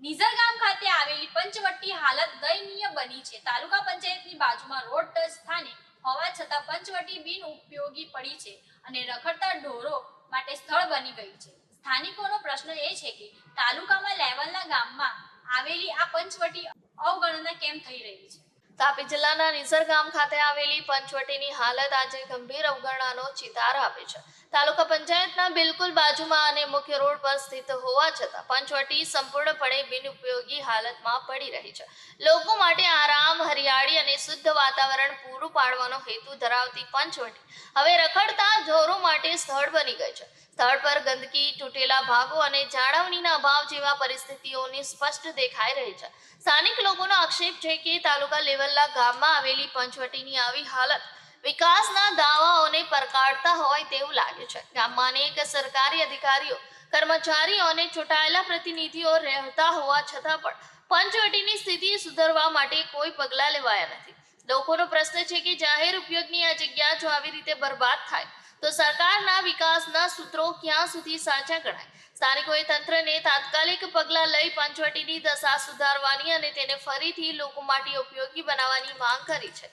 નિઝર ગામ ખાતે આવેલી પંચવટી હાલત દયનીય બની છે. તાલુકા પંચાયતની બાજુમાં રોડ ટચ સ્થાને હોવા છતાં પંચવટી બિન ઉપયોગી પડી છે અને રખડતા ઢોરો માટે સ્થળ બની ગઈ છે. સ્થાનિકોનો પ્રશ્ન એ છે કે તાલુકામાં લેવલના ગામમાં આવેલી આ પંચવટી અવગણના કેમ થઈ રહી છે? તાપી જિલ્લાના નિઝર ગામ ખાતે આવેલી પંચવટીની હાલત આજે ગંભીર અવગણનાનો ચિતાર આપે છે. તાલુકા પંચાયતના બિલકુલ બાજુમાં અને મુખ્ય રોડ પર સ્થિત હોવા છતાં પંચવટી સંપૂર્ણપણે બિનઉપયોગી હાલતમાં પડી રહી છે. લોકો માટે આરામ હરિયાળી અને શુદ્ધ વાતાવરણ પૂરું પાડવાનો હેતુ ધરાવતી પંચવટી. હવે રખડતા ઢોરો માટે સ્થળ બની ગઈ છે. સ્થળ પર ગંદકી, તૂટેલા ભાગો અને જાળવણીના અભાવ જેવા પરિસ્થિતિઓની સ્પષ્ટ દેખાઈ રહી છે. સ્થાનિક લોકોનો આક્ષેપ છે કે તાલુકા લેવલના ગામમાં આવેલી પંચવટીની આવી હાલત વિકાસના દાવાઓને પરકાડતા હોય તેવું લાગે છે. ગામમાં અનેક સરકારી અધિકારીઓ કર્મચારીઓ અને ચૂંટાયેલા પ્રતિનિધિઓ રહેતા હોવા છતાં પણ પંચવટીની સ્થિતિ સુધારવા માટે કોઈ પગલાં લેવાયા નથી. લોકોનો પ્રશ્ન છે કે જાહેર ઉપયોગની આ જગ્યા જો આવી રીતે બરબાદ થાય, તો સરકારના વિકાસના સૂત્રો ક્યાં સુધી સાચા ગણાય? સ્થાનિકોએ તંત્રને તાત્કાલિક પગલાં લઈ પંચવટીની દશા સુધારવાની અને તેને ફરીથી લોકો માટે ઉપયોગી બનાવવાની માંગ કરી છે.